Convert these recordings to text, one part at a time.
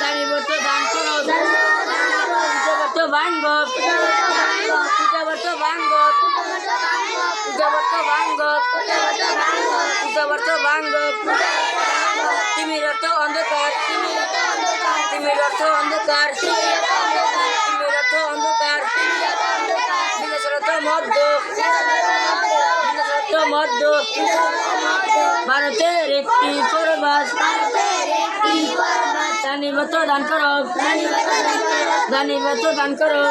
দানিবত দান করো পূজাবত ভাঙ্গ পূজাবত ভাঙ্গ পূজাবত ভাঙ্গ পূজাবত ভাঙ্গ তুমি রত অন্ধকার তুমি রত অন্ধকার তুমি রত অন্ধকার বিনাশরত মধ্য বিনাশরত মধ্য ভারতের একটি পরবাস। দানিবত দান করো দানিবত দান করো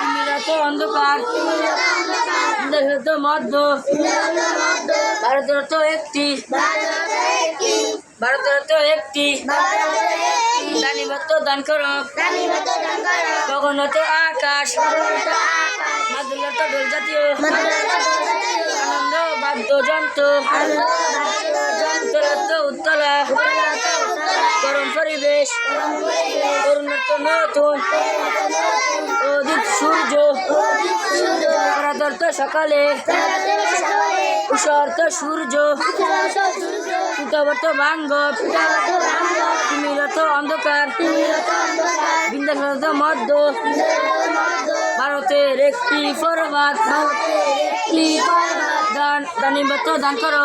তুমি অন্ধকার মধ্য ভারতের একটি ভারতের তো একটি দানিবত দান করো গগনত আকাশ জাতীয় বাদ্যযন্ত্র যন্ত্রত উত্তলা গরম পরিবেশ। সূর্য। পরাদর্ত সকালে। উষর্ত সূর্য। সুতবর্ত ভাঙ্গ তুমি অন্ধকার। মধ্য। ভারতের একটি পর্বত দান দানিবত দান করো।